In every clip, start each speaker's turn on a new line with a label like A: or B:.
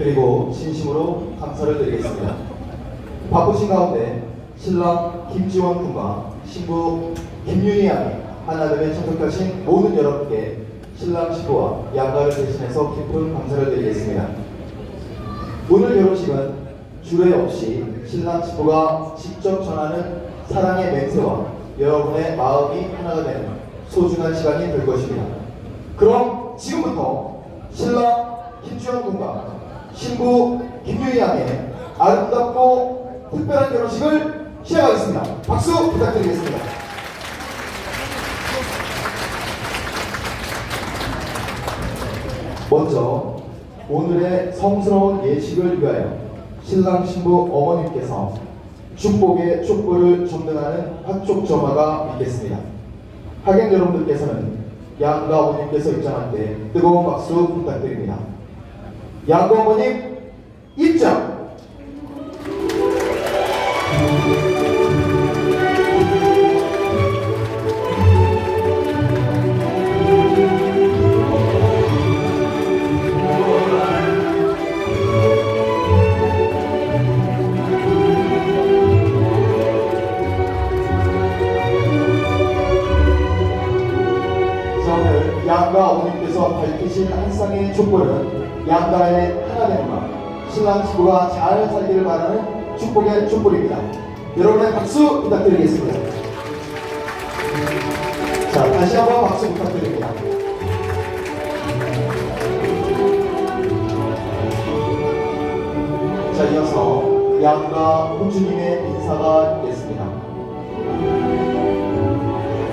A: 그리고 진심으로 감사를 드리겠습니다. 바쁘신 가운데 신랑 김지원 군과 신부 김윤희 양이 하나님에 참석하신 모든 여러분께 신랑 신부와 양가를 대신해서 깊은 감사를 드리겠습니다. 오늘 결혼식은 주례 없이 신랑 신부가 직접 전하는 사랑의 맹세와 여러분의 마음이 하나가 되는 소중한 시간이 될 것입니다. 그럼 지금부터 신랑 김주현 군과 신부 김유희 양의 아름답고 특별한 결혼식을 시작하겠습니다. 박수 부탁드리겠습니다. 먼저 오늘의 성스러운 예식을 위하여 신랑 신부 어머님께서 축복의 촛불을 점등하는 화촉 점화가 있겠습니다. 하객 여러분들께서는 양가 어머님께서 입장할 때 뜨거운 박수 부탁드립니다. 어머님 입장! 잘 살기를 바라는 축복의 촛불입니다. 여러분의 박수 부탁드리겠습니다. 자 다시 한번 박수 부탁드립니다. 자 이어서 양가 호주님의 인사가 있겠습니다.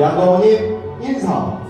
A: 양가 어머님 인사.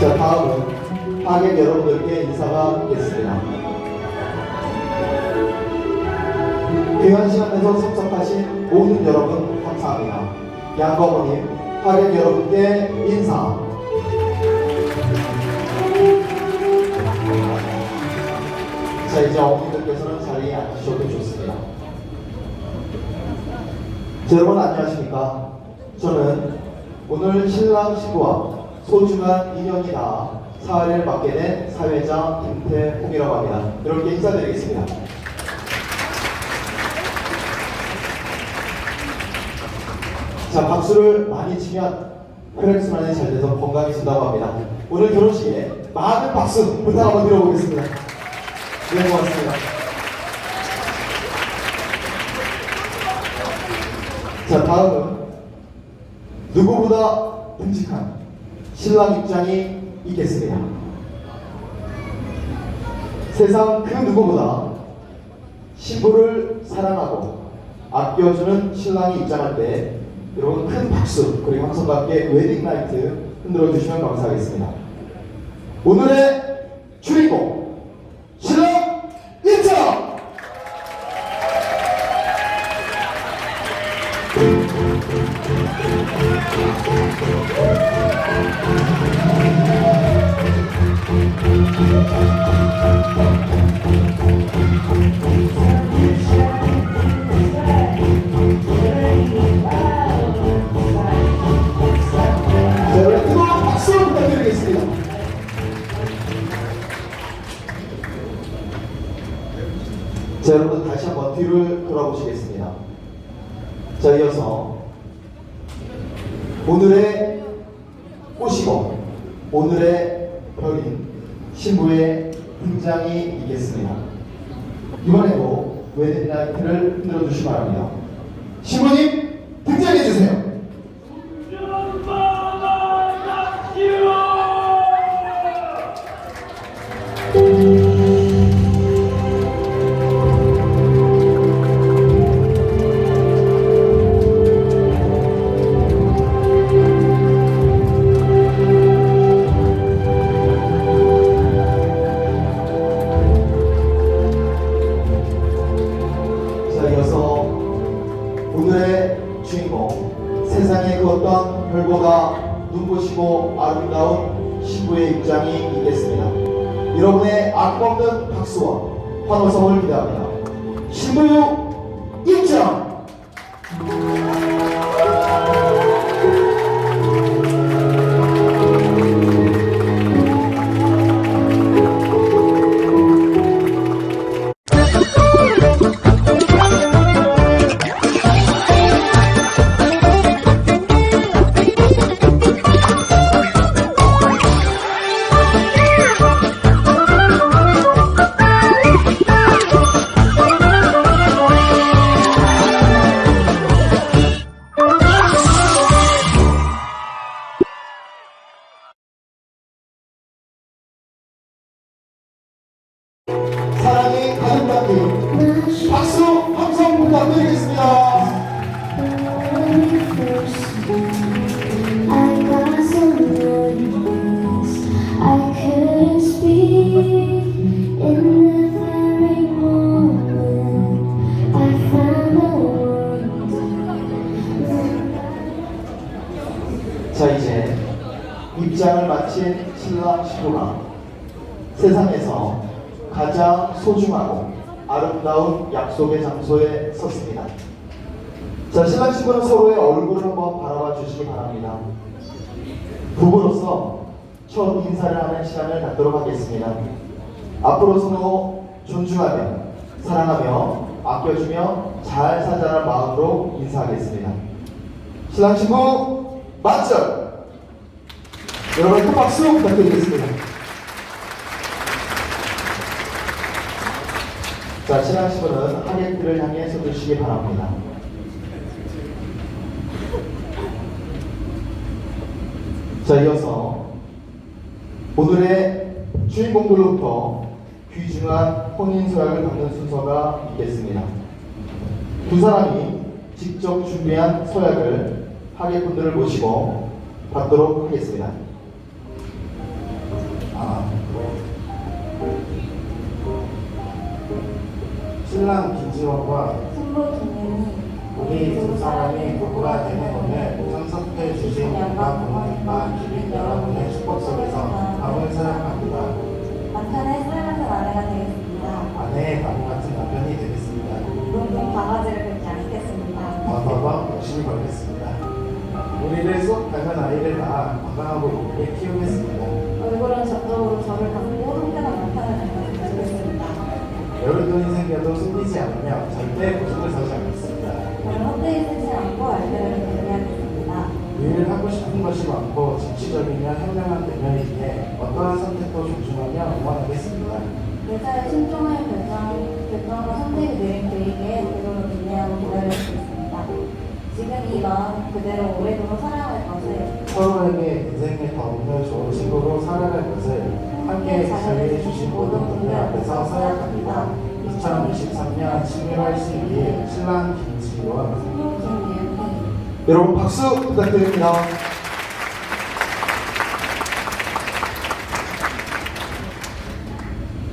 A: 자, 다음은 하객 여러분들께 인사가 있겠습니다. 귀한 시간 내서 참석하신 모든 여러분 감사합니다. 양거모님, 하객 여러분께 인사. 자, 이제 어머님들께서는 자리에 앉으셔도 좋습니다. 자, 여러분 안녕하십니까? 저는 오늘 신랑 신부와 소중한 인연이 다 사회를 맡게 된 사회자 김태홍이라고 합니다. 여러분께 인사드리겠습니다. 자, 박수를 많이 치면 혈액순환이 잘 돼서 건강해진다고 합니다. 오늘 결혼식에 많은 박수 부탁 한번 드려보겠습니다. 네, 고맙습니다. 자, 다음은 누구보다 듬직한 신랑 입장이 있겠습니다. 세상 그 누구보다 신부를 사랑하고 아껴주는 신랑이 입장할 때 여러분 큰 박수 그리고 항상과 함께 웨딩 라이트 흔들어 주시면 감사하겠습니다. 오늘의 주인공 신랑 입장! 자, 여러분 다시 한번 뒤를 돌아보시겠습니다. 자, 이어서 오늘의 꽃이고 오늘의 별인 신부의 등장이 있겠습니다. 이번에도 웨딩 라이트를 흔들어 주시기 바랍니다. 신부님 여러분의 아낌없는 박수와 환호성을 기대합니다. 신부 신부가 세상에서 가장 소중하고 아름다운 약속의 장소에 섰습니다. 자 신랑 신부는 서로의 얼굴을 한번 바라봐 주시기 바랍니다. 부부로서 첫 인사를 하는 시간을 갖도록 하겠습니다. 앞으로 서로 존중하며 사랑하며 아껴주며 잘 살자는 마음으로 인사하겠습니다. 신랑 신부 만절! 여러분 큰 박수 부탁드리겠습니다. 자, 신랑 신부는 하객들을 향해 서주시기 바랍니다. 자, 이어서 오늘의 주인공들로부터 귀중한 혼인 서약을 받는 순서가 있겠습니다. 두 사람이 직접 준비한 서약을 하객분들을 모시고 받도록 하겠습니다. 아,
B: 신랑 김지원과
C: 신부 김윤희
B: 우리 두 사람이 부부가 되는 오늘 참석해 주신 영광 부모님과 주민 여러분의 축복 속에서 밤을 사랑합니다.
C: 남편의 사랑하는 아내가 되겠습니다.
B: 아내의 바보 같은 남편이 되겠습니다.
C: 롱롱 바가지를 긁지 않겠습니다.
B: 봐봐봐 열심히 걸겠습니다. 우리를 쏙 닮은 아이를 낳아 건강하고 예쁘게 키우겠습니다.
C: 얼굴은 저쪽으로 저를 담고 한편한 남편을 닮아주겠습니다.
B: 여러 돈이 생겨도 숨기지 않으며 절대 고집을 서지 않겠습니다.
C: 저는 헛되이 쓰지 않고 알뜰하게 대리하겠습니다.
B: 늘 하고 싶은 것이 많고 진취적이며 현명한 내면이기에 어떠한 선택도 존중하며 응원하겠습니다.
C: 내사의 신중한 결정, 결정과 선택이 내린 그에게 그대로 인내하고 기다려주겠습니다. 지금 이 마음 그대로 오래도록 사랑할 것을
B: 서로에게 인생의 더욱더 좋은 친구로 살아갈 것을 함께 자리해 주신 모든 분들 앞에서 서약합니다. 2023년 11월 12일 신랑 김지원
A: 여러분 박수 부탁드립니다.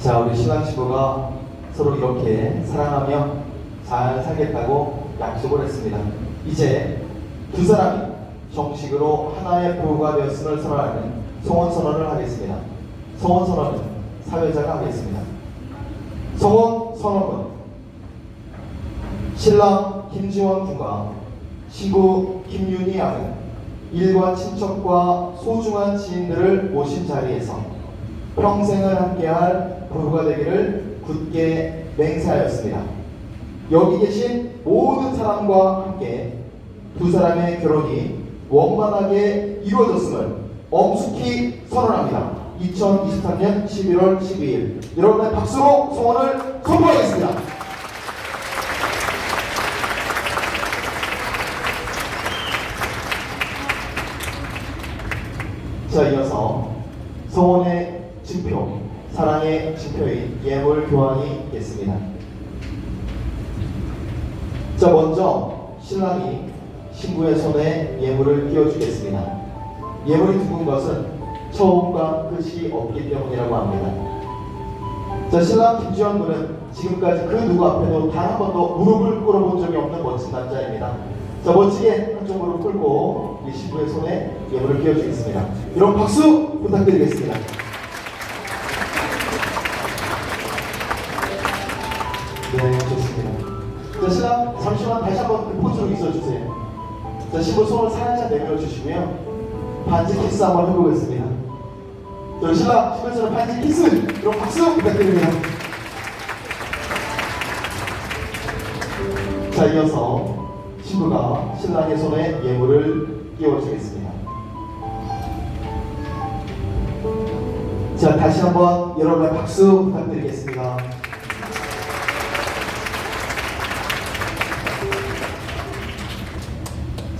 A: 자, 우리 신랑 신부가 서로 이렇게 사랑하며 잘 살겠다고 약속을 했습니다. 이제 두 사람이 정식으로 하나의 부부가 되었음을 선언하는 성원 선언을 하겠습니다. 성원 선언은 사회자가 하겠습니다. 성원 선언은 신랑 김지원 군과 신부 김윤희 양은 일과 친척과 소중한 지인들을 모신 자리에서 평생을 함께할 부부가 되기를 굳게 맹세하였습니다. 여기 계신 모든 사람과 함께 두 사람의 결혼이 원만하게 이루어졌음을 엄숙히 선언합니다. 2023년 11월 12일 여러분의 박수로 소원을 선포하겠습니다. 자, 이어서 성원의 증표, 사랑의 증표인 예물 교환이 있겠습니다. 자, 먼저 신랑이 신부의 손에 예물을 끼워주겠습니다. 예물이 두근 것은 처음과 끝이 없기 때문이라고 합니다. 자, 신랑 김지원 군은 지금까지 그 누구 앞에도 단 한 번도 무릎을 꿇어본 적이 없는 멋진 남자입니다. 자, 멋지게 한쪽 무릎 꿇고 이 신부의 손에 예물을 끼워주겠습니다. 여러분 박수 부탁드리겠습니다. 네, 좋습니다. 자, 신랑 잠시만 다시 한번 그 포즈로 있어주세요. 자, 신부 손을 살짝 내밀어 주시고요. 반지 키스 한번 해보겠습니다. 자, 신랑 신부처럼 반지 키스! 여러분 박수 부탁드립니다. 자, 이어서 신부가 신랑의 손에 예물을 끼워주겠습니다. 자, 다시 한번 여러분의 박수 부탁드리겠습니다.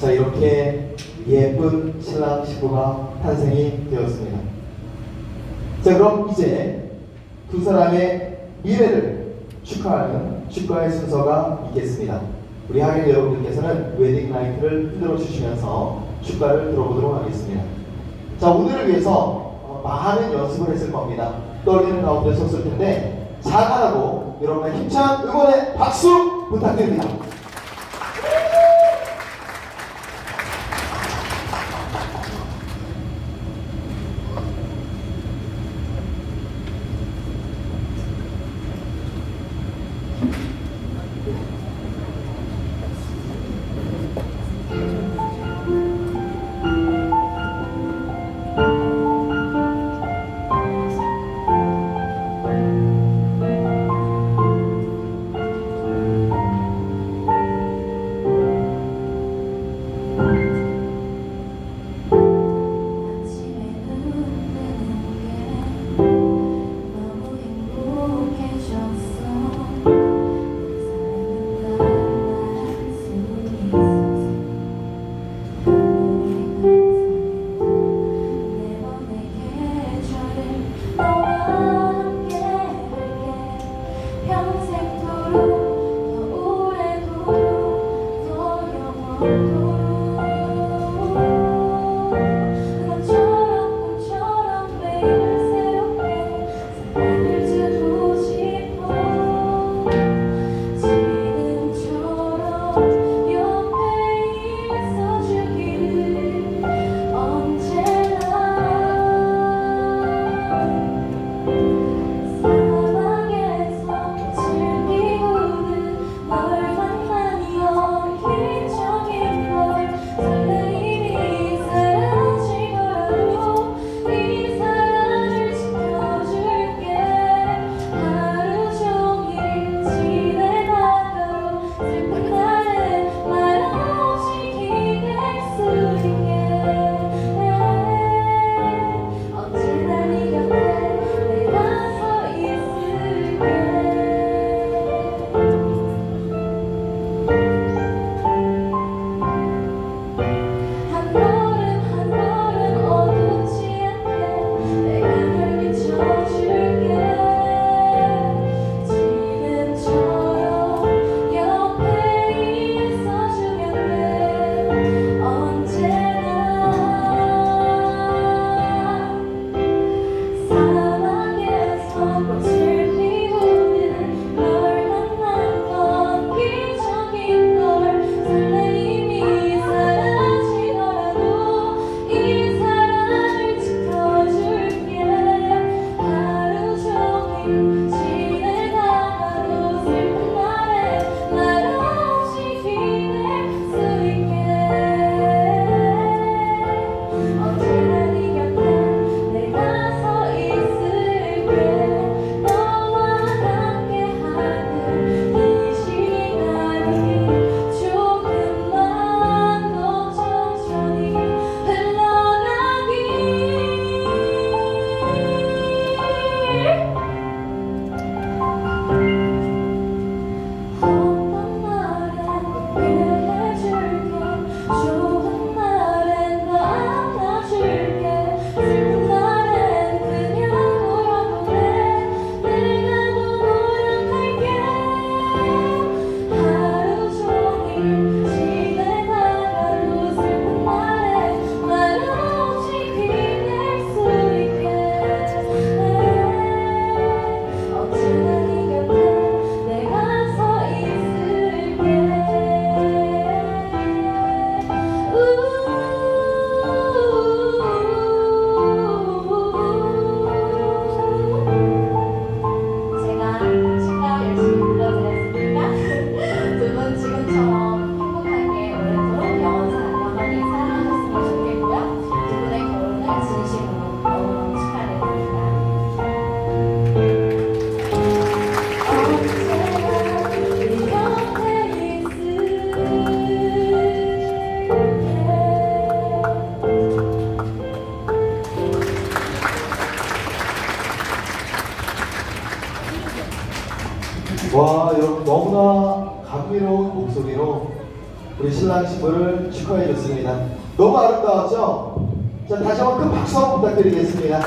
A: 자, 이렇게 예쁜 신랑 신부가 탄생이 되었습니다. 자, 그럼 이제 두 사람의 미래를 축하하는 축가의 순서가 있겠습니다. 우리 하객 여러분들께서는 웨딩 라이트를 흔들어 주시면서 축가를 들어보도록 하겠습니다. 자 오늘을 위해서 어, 많은 연습을 했을 겁니다. 떨리는 가운데 섰을 텐데 잘하라고 여러분의 힘찬 응원의 박수
C: 부탁드립니다.
A: 우리 신랑 신부를 축하해 줬습니다. 너무 아름다웠죠? 자 다시 한번 큰 박수 한번 부탁드리겠습니다.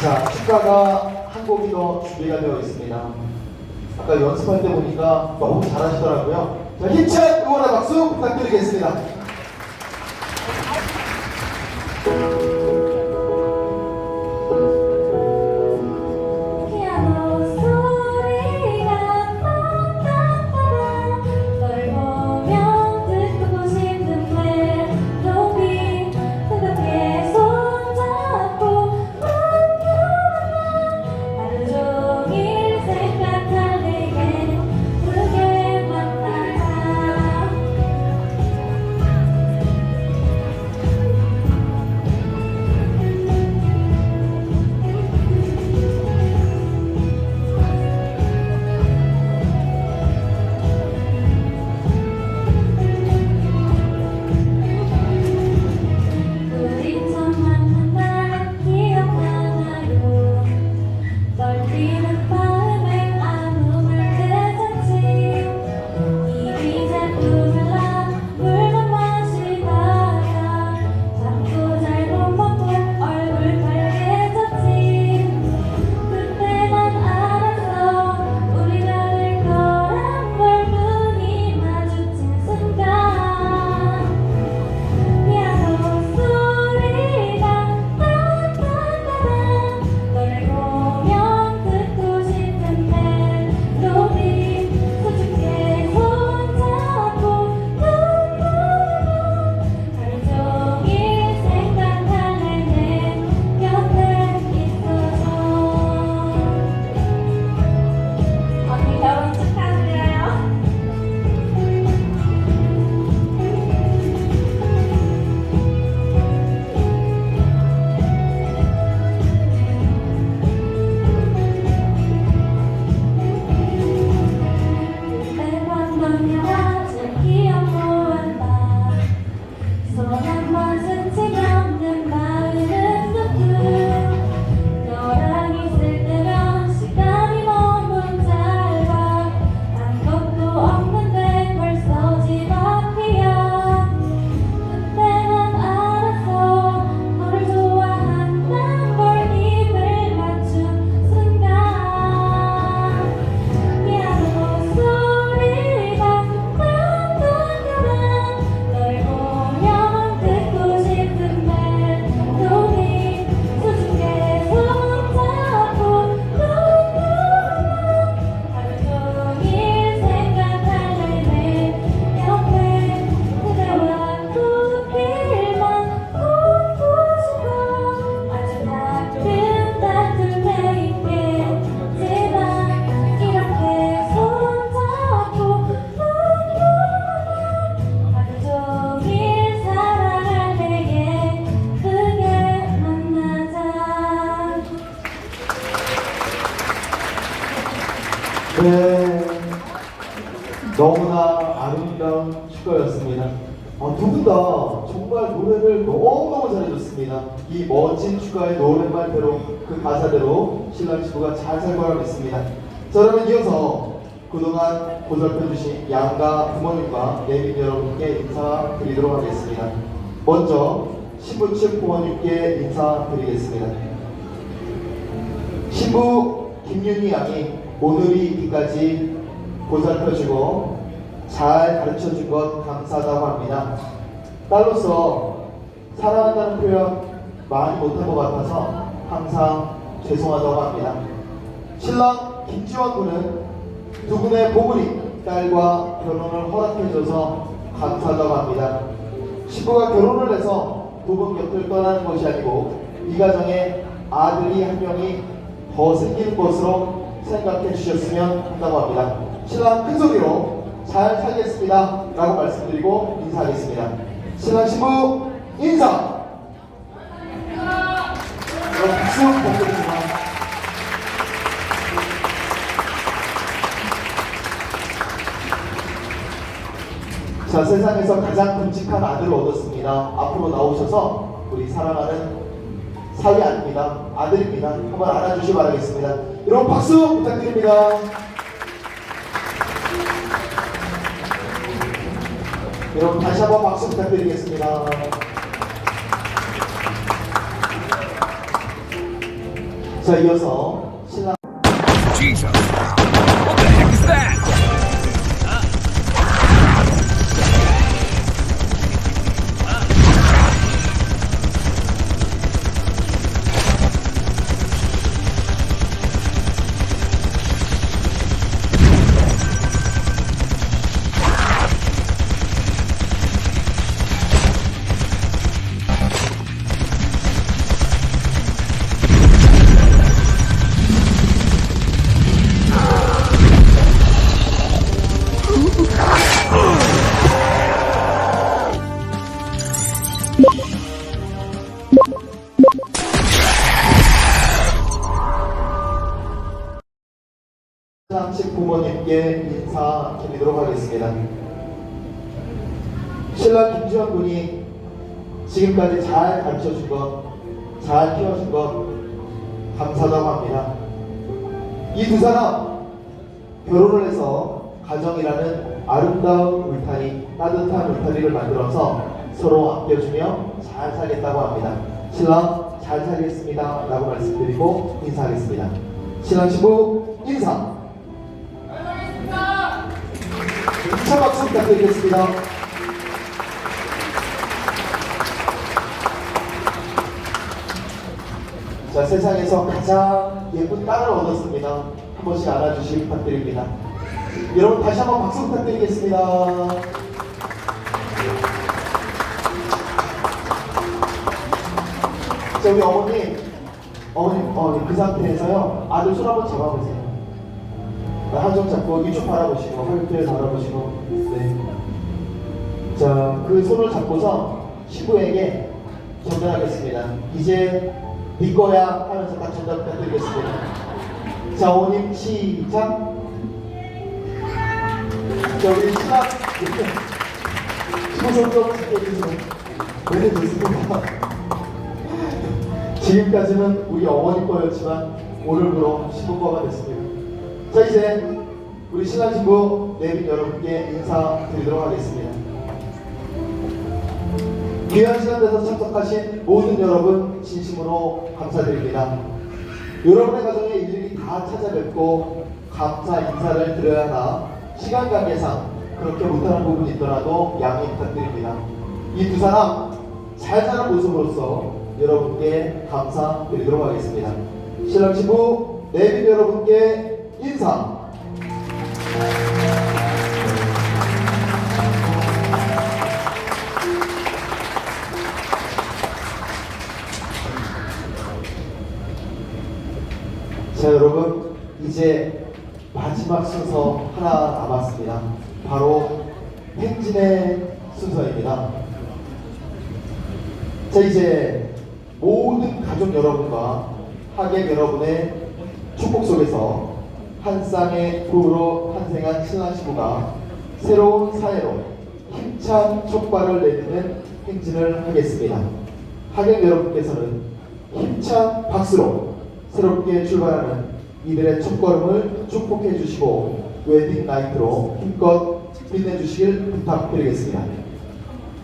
A: 자 축가가
C: 한한 곡이 더 준비가 되어 있습니다. 아까 연습할 때 보니까 너무 잘하시더라고요. 자, 힘찬 응원의 박수 부탁드리겠습니다. 신부가 잘 살 거라 믿습니다. 자, 그러면 이어서 그동안 보살펴주신 양가 부모님과 예민 여러분께 인사드리도록 하겠습니다. 먼저 신부 측 부모님께 인사드리겠습니다. 신부 김윤희 양이 오늘이 있기까지 보살펴주고 잘 가르쳐준 것 감사하다고 합니다. 딸로서 사랑한다는 표현 많이 못한 것 같아서 항상 죄송하다고 합니다. 신랑 김지원 군은 두 분의 보물이 딸과 결혼을 허락해줘서 감사하다고 합니다. 신부가 결혼을 해서 두분 곁을 떠나는 것이 아니고 이 가정에 아들이 한 명이 더 생기는 것으로 생각해 주셨으면 한다고 합니다. 신랑 큰 소리로 잘 살겠습니다. 라고 말씀드리고 인사하겠습니다. 신랑 신부 인사! 여러분 박수 부탁드립니다. 자, 세상에서 가장 끔찍한 아들을 얻었습니다. 앞으로 나오셔서 우리 사랑하는 사위 아닙니다. 아들입니다. 한번 안아주시기 바라겠습니다. 여러분 박수 부탁드립니다. 여러분 다시 한번 박수 부탁드리겠습니다. 자, 이어서
A: 잘 가르쳐 준 것, 잘 키워준 것 감사하다고 합니다. 이 두 사람 결혼을 해서 가정이라는 아름다운 울타리, 따뜻한 울타리를 만들어서 서로 아껴주며 잘 살겠다고 합니다. 신랑 잘 살겠습니다. 라고 말씀드리고 인사하겠습니다. 신랑 신부 인사! 2차 박수 부탁드리겠습니다. 자, 세상에서 가장 예쁜 딸을 얻었습니다. 한 번씩 안아주시기 부탁드립니다. 여러분 다시 한번 박수 부탁드리겠습니다. 자, 우리 어머님, 어머님, 그 상태에서요 아들 손 한번 잡아보세요. 한쪽 잡고 이쪽 바라보시고 헐트에 바라보시고 네. 자, 그 손을 잡고서 신부에게 전달하겠습니다. 이제 네 거야 하면서 딱 전달 부탁드리겠습니다. 자, 어머님 시작. 자, 우리 시작. 신부 손좀 해주세요. 네, 좋습니다. 지금까지는 우리 어머니 거였지만 오늘부로 신부 거가 됐습니다. 자 이제 우리 신랑 신부 내빈 여러분께 인사드리도록 하겠습니다. 귀한 시간 내서 참석하신 모든 여러분 진심으로 감사드립니다. 여러분의 가정에 일일이 다 찾아뵙고 감사 인사를 드려야 하나 시간 관계상 그렇게 못하는 부분이 있더라도 양해 부탁드립니다. 이 두 사람 잘 사는 모습으로서 여러분께 감사드리도록 하겠습니다. 신랑 신부 내빈 여러분께 인사. 이제 마지막 순서 하나 남았습니다. 바로 행진의 순서입니다. 자 이제 모든 가족 여러분과 하객 여러분의 축복 속에서 한 쌍의 부부로 탄생한 신랑 신부가 새로운 사회로 힘찬 촉발을 내딛는 행진을 하겠습니다. 하객 여러분께서는 힘찬 박수로 새롭게 출발하는 이들의 첫걸음을 축복해 주시고 웨딩 나이트로 힘껏 빛내주시길 부탁드리겠습니다.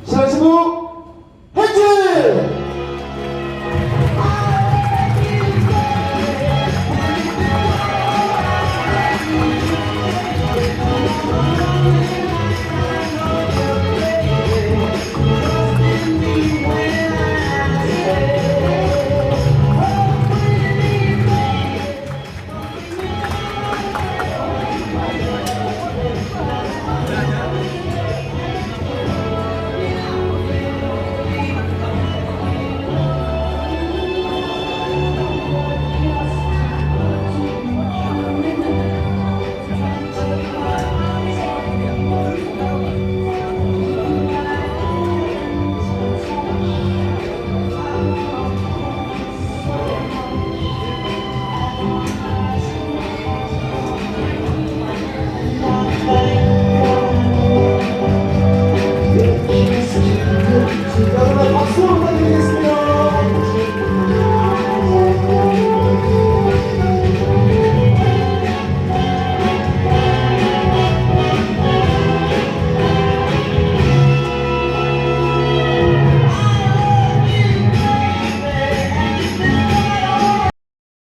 A: 신부